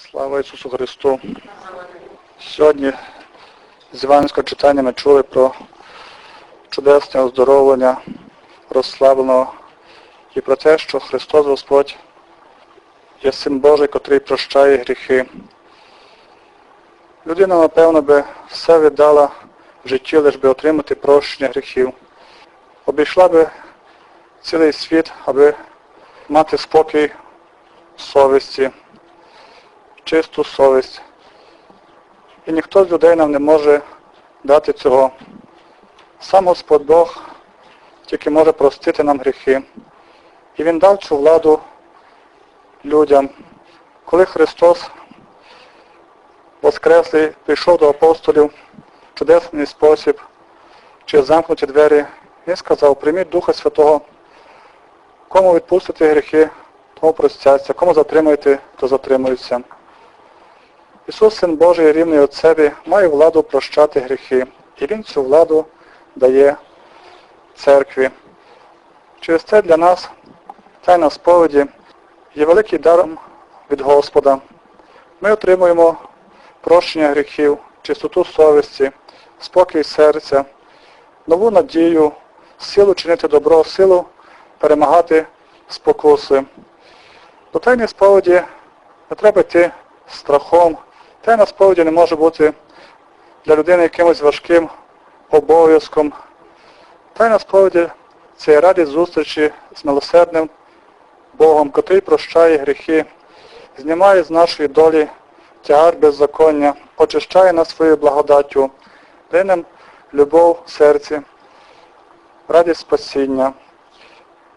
Слава Ісусу Христу! Сьогодні з Іванського читання ми чули про чудесне оздоровлення розслабленого і про те, що Христос Господь є Син Божий, котрий прощає гріхи. Людина, напевно, би все віддала в житті, лиш би отримати прощення гріхів. Обійшла би цілий світ, аби мати спокій совісті, чисту совість. І ніхто з людей нам не може дати цього. Сам Господь Бог тільки може простити нам гріхи. І Він дав цю владу людям. Коли Христос Воскреслий прийшов до апостолів в чудесний спосіб, через замкнуті двері, Він сказав, прийміть Духа Святого, кому відпустите гріхи, тому простяться, кому затримаєте, то затримуються. Ісус, Син Божий, рівний себе, має владу прощати гріхи. І Він цю владу дає церкві. Через це для нас тайна сповіді є великий даром від Господа. Ми отримуємо прощення гріхів, чистоту совісті, спокій серця, нову надію, силу чинити добро, силу перемагати спокуси. До тайної сповіді не треба йти страхом. Тайна сповіді не може бути для людини якимось важким обов'язком. Тайна сповіді це є радість зустрічі з милосердним Богом, котрий прощає гріхи, знімає з нашої долі тягар беззаконня, очищає нас своєю благодаттю, дає любов в серці, радість спасіння.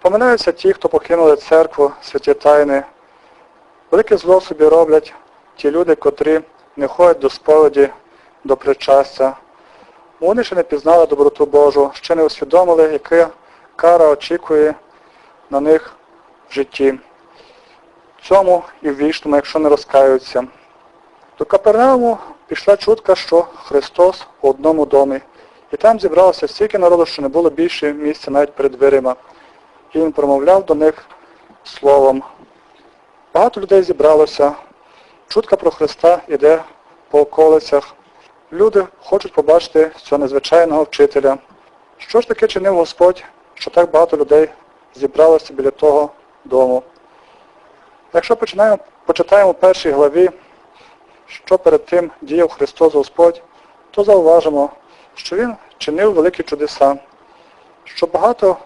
Поминаються ті, хто покинули церкву, святі тайни. Велике зло собі роблять ті люди, котрі не ходять до сповіді, до причастя. Вони ще не пізнали доброту Божу, ще не усвідомили, яка кара очікує на них в житті. Цьому і в вічному, якщо не розкаються. До Капернауму пішла чутка, що Христос у одному домі. І там зібралося стільки народу, що не було більше місця навіть перед дверима. І він промовляв до них словом. Багато людей зібралося. Чутка про Христа йде по околицях. Люди хочуть побачити цього незвичайного вчителя. Що ж таке чинив Господь, що так багато людей зібралося біля того дому? Якщо починаємо, почитаємо в першій главі, що перед тим діяв Христос Господь, то зауважимо, що Він чинив великі чудеса, що багато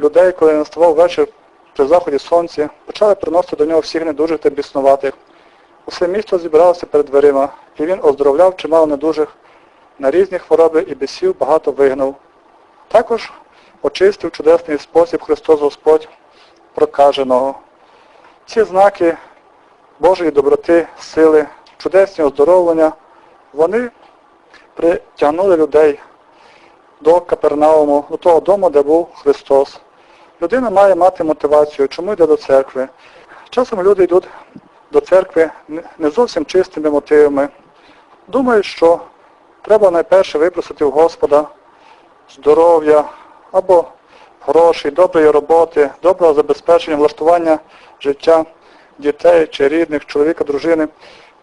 людей, коли наставав вечір при заході сонця, почали приносити до нього всіх недужих та біснуватих. Усе місто зібралося перед дверима, і він оздоровляв чимало недужих, на різні хвороби і бісів багато вигнав. Також очистив чудесний спосіб Христос Господь прокаженого. Ці знаки Божої доброти, сили, чудесні оздоровлення, вони притягнули людей до Капернауму, до того дому, де був Христос. Людина має мати мотивацію, чому йде до церкви. Часом люди йдуть до церкви не зовсім чистими мотивами. Думають, що треба найперше випросити у Господа здоров'я або грошей, доброї роботи, доброго забезпечення, влаштування життя дітей чи рідних, чоловіка, дружини.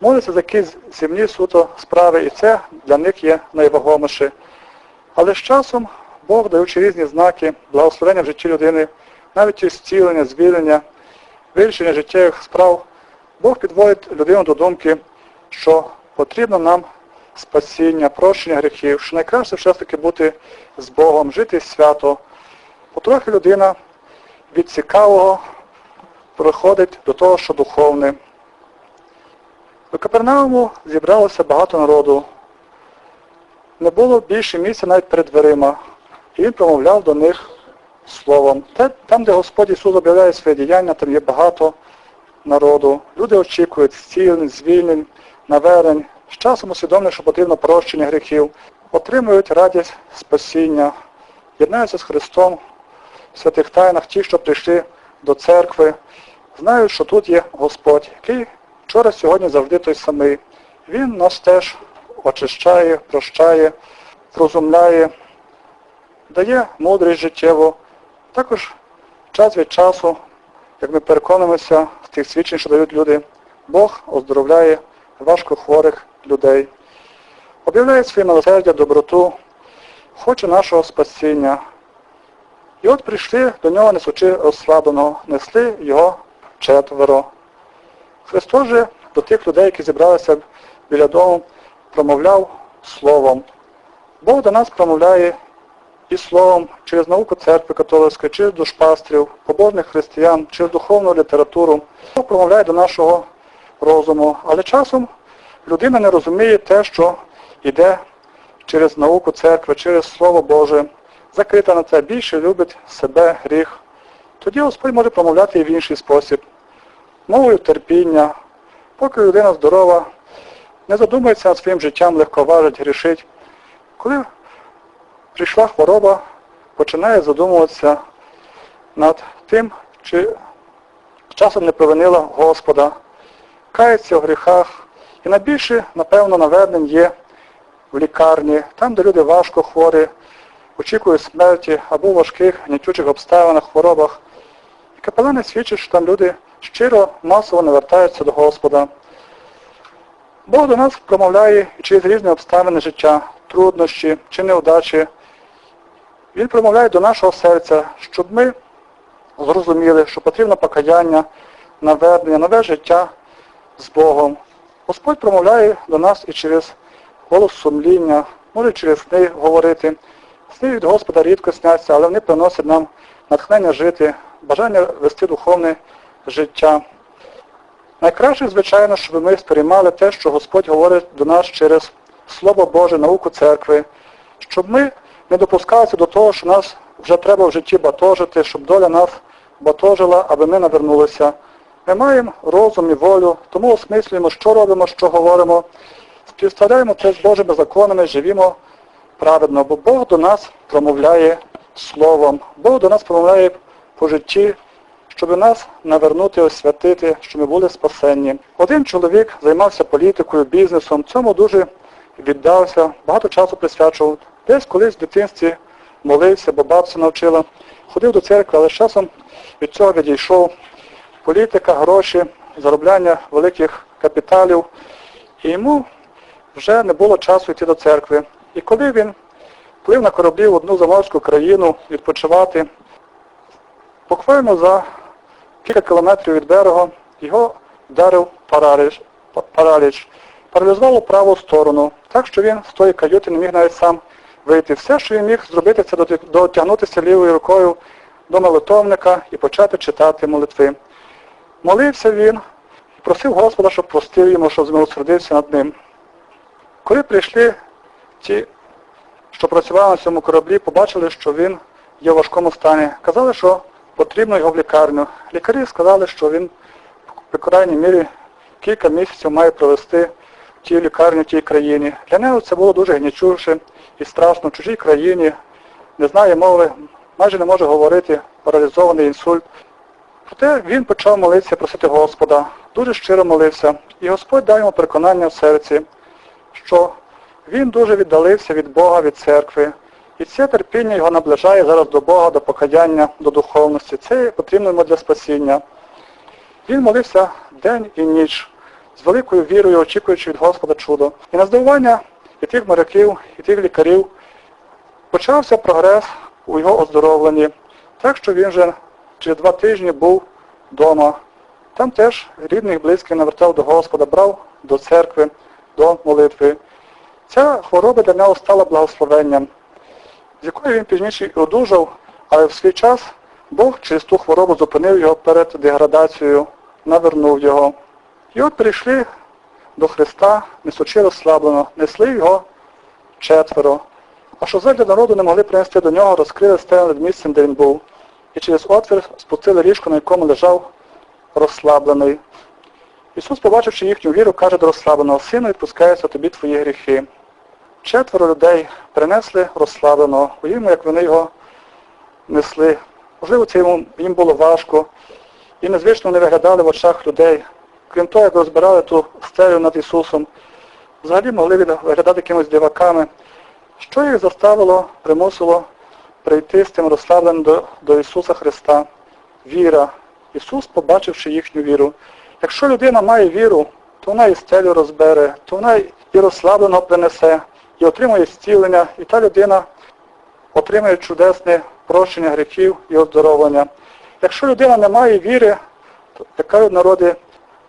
Моляться за якісь земні суто справи, і це для них є найвагоміше. Але з часом Бог, даючи різні знаки, благословення в житті людини, навіть і зцілення, звільнення, вирішення життєвих справ, Бог підводить людину до думки, що потрібно нам спасіння, прощення гріхів, що найкраще все ж таки бути з Богом, жити свято. Потрохи людина від цікавого проходить до того, що духовне. До Капернауму зібралося багато народу. Не було більше місця навіть перед дверима. І він промовляв до них словом. Там, де Господь Ісус об'являє своє діяння, там є багато народу. Люди очікують зцілень, звільнень, навернень. З часом усвідомлюють, що потрібно прощення гріхів, отримують радість спасіння, єднаються з Христом в святих тайнах, ті, що прийшли до церкви, знають, що тут є Господь, який вчора, сьогодні завжди той самий. Він нас теж очищає, прощає, розумляє, дає мудрість життєву. Також час від часу, як ми переконуємося з тих свідчень, що дають люди, Бог оздоровляє важкохворих людей, об'являє своє милосердя, доброту, хоче нашого спасіння. І от прийшли до нього, несучи розслабленого, несли його четверо. Христос же до тих людей, які зібралися біля дому, промовляв словом. Бог до нас промовляє і словом через науку церкви католицької, через душпастрів, побожних християн, через духовну літературу. Промовляє до нашого розуму. Але часом людина не розуміє те, що йде через науку церкви, через Слово Боже. Закрита на це, більше любить себе гріх. Тоді Господь може промовляти і в інший спосіб. Мовою терпіння, поки людина здорова, не задумується над своїм життям, легковажить, грішить. Коли прийшла хвороба, починає задумуватися над тим, чи часом не провинила Господа, кається в гріхах. І найбільше, напевно, навернень є в лікарні, там, де люди важко хворі, очікують смерті або в важких, гнітючих обставинах, хворобах. І капелани свідчать, що там люди щиро, масово не вертаються до Господа. Бог до нас промовляє через різні обставини життя, труднощі чи неудачі. Він промовляє до нашого серця, щоб ми зрозуміли, що потрібно покаяння, навернення, нове життя з Богом. Господь промовляє до нас і через голос сумління, може через сни говорити. Сни від Господа рідко сняться, але вони приносять нам натхнення жити, бажання вести духовне життя. Найкраще, звичайно, щоб ми сприймали те, що Господь говорить до нас через Слово Боже, науку церкви, щоб ми не допускалися до того, що нас вже треба в житті батожити, щоб доля нас батожила, аби ми навернулися. Ми маємо розум і волю, тому осмислюємо, що робимо, що говоримо, співставляємо це з Божими законами, живімо праведно, бо Бог до нас промовляє Словом, Бог до нас промовляє по житті, щоб нас навернути, освятити, щоб ми були спасенні. Один чоловік займався політикою, бізнесом, цьому дуже віддався, багато часу присвячував. Десь колись в дитинстві молився, бо бабця навчила, ходив до церкви, але з часом від цього відійшов. Політика, гроші, заробляння великих капіталів. І йому вже не було часу йти до церкви. І коли він плив на кораблі в одну заморську країну відпочивати, буквально за кілька кілометрів від берега його вдарив параліч, параліч. Паралізувало праву сторону, так що він з тої каюти не міг навіть сам вийти. Все, що він міг зробити, це дотягнутися лівою рукою до молитовника і почати читати молитви. Молився він і просив Господа, щоб простив йому, щоб змилосердився над ним. Коли прийшли ті, що працювали на цьому кораблі, побачили, що він є в важкому стані. Казали, що потрібно його в лікарню. Лікарі сказали, що він, по крайній мірі, кілька місяців має провести в тій лікарні, тій країні. Для нього це було дуже гнічуще і страшно в чужій країні, не знає мови, майже не може говорити, паралізований інсульт. Проте він почав молитися, просити Господа, дуже щиро молився. І Господь дав йому переконання в серці, що він дуже віддалився від Бога, від церкви. І це терпіння його наближає зараз до Бога, до покаяння, до духовності. Це потрібно йому для спасіння. Він молився день і ніч, з великою вірою, очікуючи від Господа чудо. І на здивування і тих моряків, і тих лікарів почався прогрес у його оздоровленні. Так що він вже через два тижні був вдома. Там теж рідних, близьких навертав до Господа, брав до церкви, до молитви. Ця хвороба для нього стала благословенням, з якої він пізніше і одужав, але в свій час Бог через ту хворобу зупинив його перед деградацією, навернув його. І от прийшли до Христа, несучи розслаблено, несли його четверо. А що задля народу не могли принести до нього, розкрили стелю над місцем, де він був. І через отвір спустили ліжко, на якому лежав розслаблений. Ісус, побачивши їхню віру, каже до розслабленого, Сину, відпускаються тобі твої гріхи. Четверо людей принесли розслабленого, уявимо, як вони його несли. Можливо, це їм було важко. І незвично вони виглядали в очах людей. Крім того, як розбирали ту стелю над Ісусом, взагалі могли виглядати якимось диваками. Що їх заставило, примусило прийти з тим розслабленим до, до Ісуса Христа? Віра. Ісус, побачивши їхню віру. Якщо людина має віру, то вона і стелю розбере, то вона і розслабленого принесе, і отримує зцілення, і та людина отримує чудесне прощення гріхів і оздоровлення. Якщо людина не має віри, то як кажуть народи,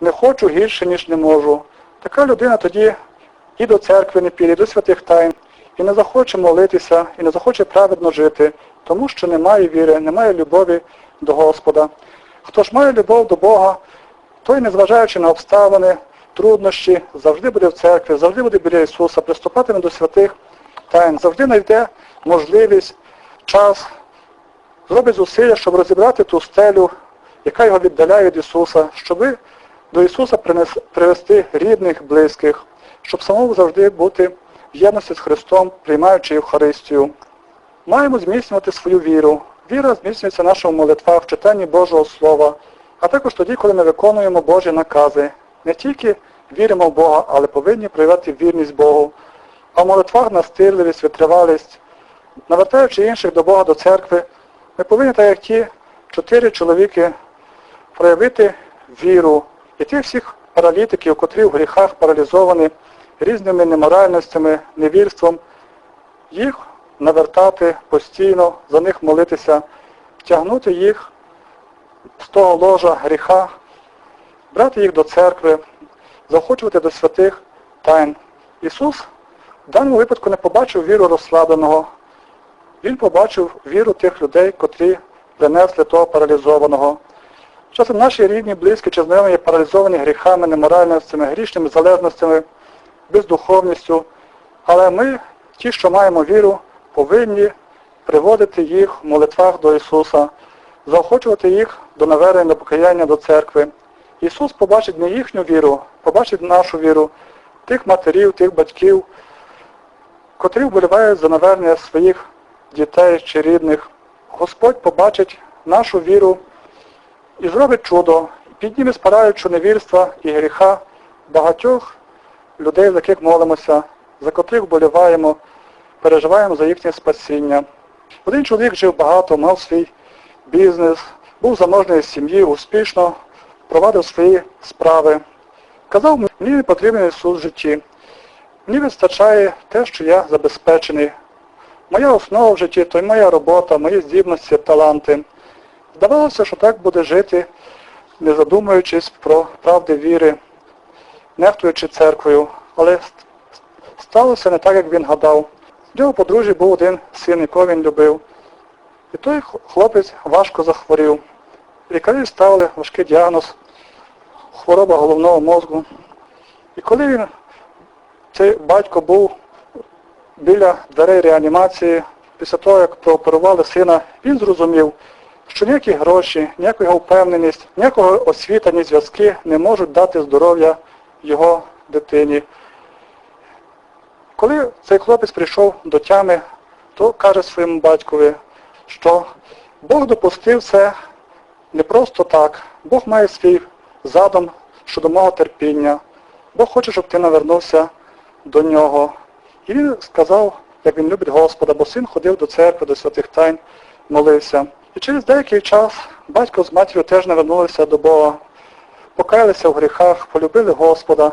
не хочу гірше, ніж не можу. Така людина тоді і до церкви не піде, і до святих тайн, і не захоче молитися, і не захоче праведно жити, тому що немає віри, немає любові до Господа. Хто ж має любов до Бога, той, незважаючи на обставини, труднощі, завжди буде в церкві, завжди буде біля Ісуса, приступатиме до святих тайн, завжди знайде можливість, час, зробить зусилля, щоб розібрати ту стелю, яка його віддаляє від Ісуса, щоб до Ісуса привести рідних, близьких, щоб самому завжди бути в єдності з Христом, приймаючи Євхаристію. Маємо зміцнювати свою віру. Віра зміцнюється в нашому молитвах, в читанні Божого Слова, а також тоді, коли ми виконуємо Божі накази. Не тільки віримо в Бога, але повинні проявляти вірність Богу. А в молитвах настирливість, витривалість, навертаючи інших до Бога, до церкви, ми повинні, так як ті чотири чоловіки, проявити віру. І тих всіх паралітиків, котрі в гріхах паралізовані різними неморальностями, невірством, їх навертати постійно, за них молитися, тягнути їх з того ложа гріха, брати їх до церкви, заохочувати до святих тайн. Ісус в даному випадку не побачив віру розслабленого. Він побачив віру тих людей, котрі принесли того паралізованого. Часом наші рідні, близькі чи знайомі є паралізовані гріхами, неморальностями, грішними залежностями, бездуховністю. Але ми, ті, що маємо віру, повинні приводити їх в молитвах до Ісуса, заохочувати їх до навернення, до покаяння до церкви. Ісус побачить не їхню віру, побачить нашу віру, тих матерів, тих батьків, котрі вболівають за навернення своїх дітей чи рідних. Господь побачить нашу віру і зробить чудо, підніме спараючи невірства і гріха багатьох людей, за яких молимося, за котрих вболіваємо, переживаємо за їхнє спасіння. Один чоловік жив багато, мав свій бізнес, був заможний з сім'ї, успішно провадив свої справи. Казав, мені потрібен Ісус в житті. Мені вистачає те, що я забезпечений. Моя основа в житті то й моя робота, мої здібності, таланти. Здавалося, що так буде жити, не задумуючись про правди віри, нехтуючи церквою. Але сталося не так, як він гадав. В нього подружжі був один син, якого він любив. І той хлопець важко захворів. Лікарі ставили важкий діагноз, хвороба головного мозку. І коли він, цей батько був біля дверей реанімації, після того, як прооперували сина, він зрозумів, що ніякі гроші, ніяка його впевненість, ніякого освіта, ні зв'язки не можуть дати здоров'я його дитині. Коли цей хлопець прийшов до тями, то каже своєму батькові, що Бог допустив це не просто так. Бог має свій задум щодо мого терпіння. Бог хоче, щоб ти навернувся до нього. І він сказав, як він любить Господа, бо син ходив до церкви, до святих тайн, молився. І через деякий час батько з матір'ю теж навернулися до Бога, покаялися в гріхах, полюбили Господа.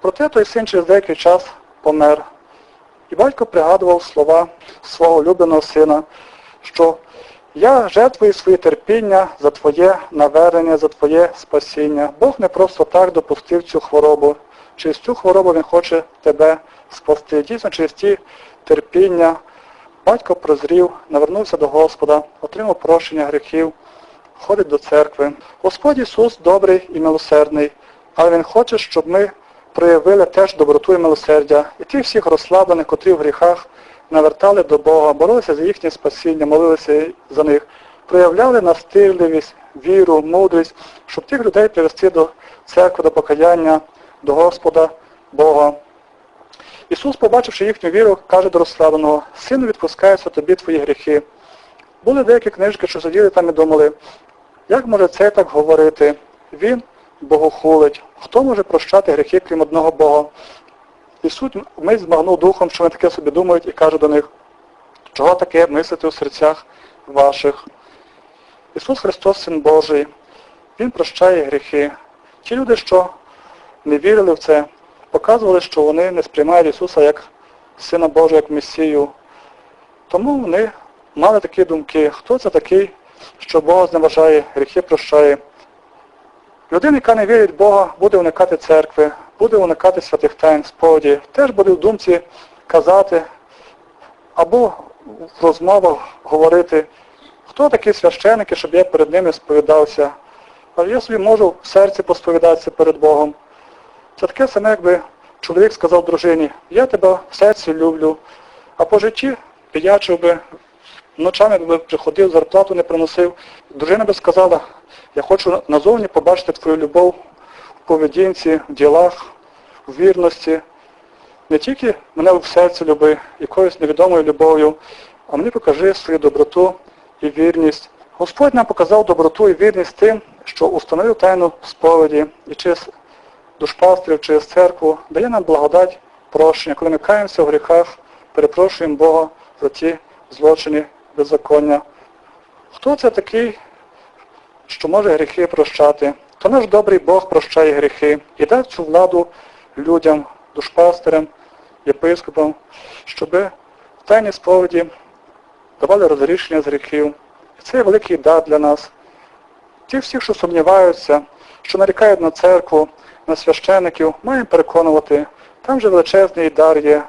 Проте той син через деякий час помер. І батько пригадував слова свого улюбленого сина, що я жертвую своє терпіння за Твоє навернення, за Твоє спасіння. Бог не просто так допустив цю хворобу. Через цю хворобу Він хоче тебе спасти. Дійсно, через ті терпіння батько прозрів, навернувся до Господа, отримав прощення гріхів, ходить до церкви. Господь Ісус добрий і милосердний, але Він хоче, щоб ми проявили теж доброту і милосердя. І ті всіх розслаблених, котрі в гріхах навертали до Бога, боролися за їхнє спасіння, молилися за них, проявляли настирливість, віру, мудрість, щоб тих людей привести до церкви, до покаяння, до Господа Бога. Ісус, побачивши їхню віру, каже до розслабленого, Сину відпускаються тобі твої гріхи. Були деякі книжки, що сиділи там і думали, як може це так говорити? Він богохулить. Хто може прощати гріхи, крім одного Бога? Ісус вмить змагнув духом, що вони таке собі думають, і каже до них, чого таке мислити у серцях ваших. Ісус Христос, Син Божий, Він прощає гріхи. Ті люди, що не вірили в це, показували, що вони не сприймають Ісуса як Сина Божого, як Месію. Тому вони мали такі думки, хто це такий, що Бога зневажає, гріхи прощає. Людина, яка не вірить в Бога, буде уникати церкви, буде уникати святих тайн, сповіді, теж буде в думці казати або в розмовах говорити, хто такі священики, щоб я перед ними сповідався. А я собі можу в серці посповідатися перед Богом. Це таке саме, якби чоловік сказав дружині, я тебе в серці люблю, а по житті пиячив би, ночами би приходив, зарплату не приносив. Дружина би сказала, я хочу назовні побачити твою любов в поведінці, в ділах, в вірності. Не тільки мене в серці люби, якоюсь невідомою любов'ю, а мені покажи свою доброту і вірність. Господь нам показав доброту і вірність тим, що установив тайну сповіді і через душпастрів, через церкву дає нам благодать прощення, коли ми каємося в гріхах, перепрошуємо Бога за ті злочини, беззаконня. Хто це такий, що може гріхи прощати? То наш добрий Бог прощає гріхи і дав цю владу людям, душпастерам, єпископам, щоб в тайній сповіді давали розрішення з гріхів. І це великий дар для нас. Ті всі, що сумніваються, що нарікають на церкву, на священиків, маємо переконувати, там же величезний дар є,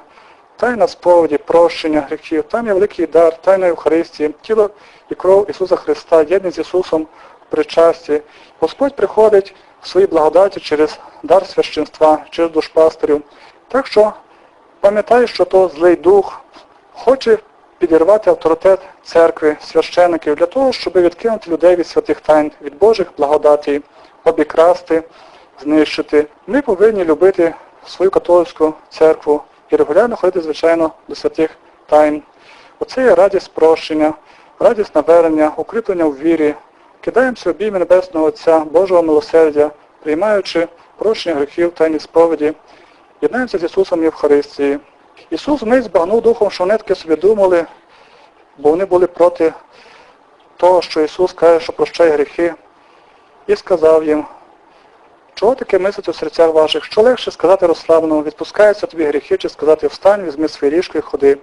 тайна сповіді, прощення гріхів, там є великий дар, тайна Євхаристії, тіло і кров Ісуса Христа, єдність з Ісусом в причасті. Господь приходить в своїй благодаті через дар священства, через душпастерів. Так що пам'ятай, що то злий дух хоче підірвати авторитет церкви, священиків для того, щоб відкинути людей від святих тайн, від Божих благодатей, обікрасти, знищити. Ми повинні любити свою католицьку церкву і регулярно ходити, звичайно, до святих тайн. Оце є радість прощення, радість навернення, укріплення в вірі. Кидаємося в обійми Небесного Отця, Божого милосердя, приймаючи прощення гріхів, тайні сповіді, єднаємося з Ісусом Євхаристії. Ісус вмить збагнув духом, що вони таки собі думали, бо вони були проти того, що Ісус каже, що прощає гріхи, і сказав їм, чого таке мислите в серцях ваших? Що легше сказати розслаблено, відпускаються тобі гріхи, чи сказати встань, візьми своє ліжко і ходи.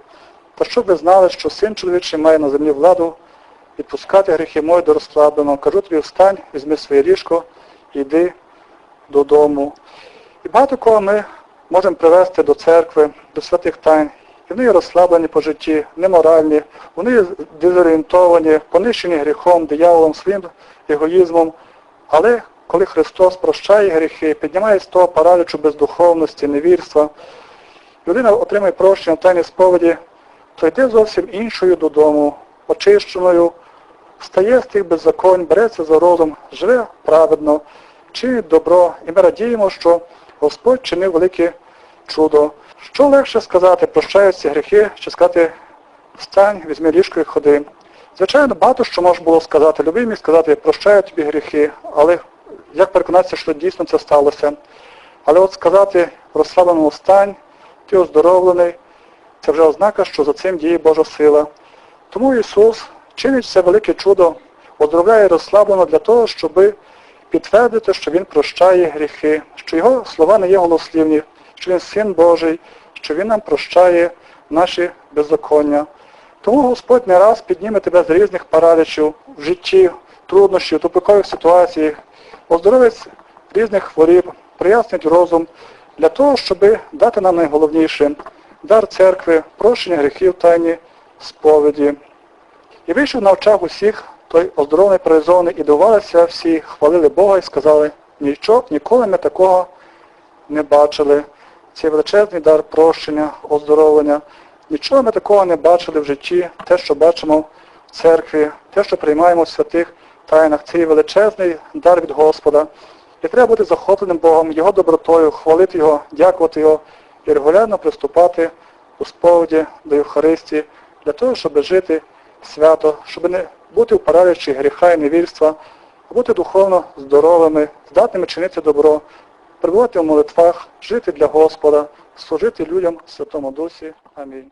Та щоб ви знали, що син чоловічий має на землі владу відпускати гріхи мої до розслабленого. Кажу тобі, встань, візьми своє ліжко і йди додому. І багато кого ми можемо привести до церкви, до святих тайн. І вони є розслаблені по житті, неморальні, вони дезорієнтовані, понищені гріхом, дияволом, своїм егоїзмом. Але коли Христос прощає гріхи, піднімає з того паралічу бездуховності, невірства, людина отримує прощення в тайній сповіді, то йде зовсім іншою додому, очищеною, встає з тих беззаконь, береться за розум, живе праведно, чинить добро. І ми радіємо, що Господь чинив велике чудо. Що легше сказати, прощаю ці гріхи, чи сказати встань, візьми ліжко і ходи. Звичайно, багато що можна було сказати. Любий міг сказати, прощаю тобі гріхи, але як переконатися, що дійсно це сталося. Але от сказати розслабленому встань, ти оздоровлений, це вже ознака, що за цим діє Божа сила. Тому Ісус чинить це велике чудо, оздоровляє розслаблено для того, щоб підтвердити, що Він прощає гріхи, що Його слова не є голослівні, що Він Син Божий, що Він нам прощає наші беззаконня. Тому Господь не раз підніме тебе з різних паралічів в житті, труднощів, тупикових ситуацій, оздоровить різних хворіб, прояснить розум для того, щоб дати нам найголовніше дар церкви, прощення гріхів тайні сповіді. І вийшов на очах усіх той оздоровлений, паралізований, і дивувалися всі, хвалили Бога і сказали, нічого, ніколи ми такого не бачили. Цей величезний дар прощення, оздоровлення. Нічого ми такого не бачили в житті, те, що бачимо в церкві, те, що приймаємо в святих тайнах. Це є величезний дар від Господа. І треба бути захопленим Богом, Його добротою, хвалити Його, дякувати Його і регулярно приступати у сповіді до Євхаристії для того, щоб жити свято, щоб не бути в паралічі гріха і невірства, а бути духовно здоровими, здатними чинити добро, перебувати в молитвах, жити для Господа, служити людям в Святому Дусі. Амінь.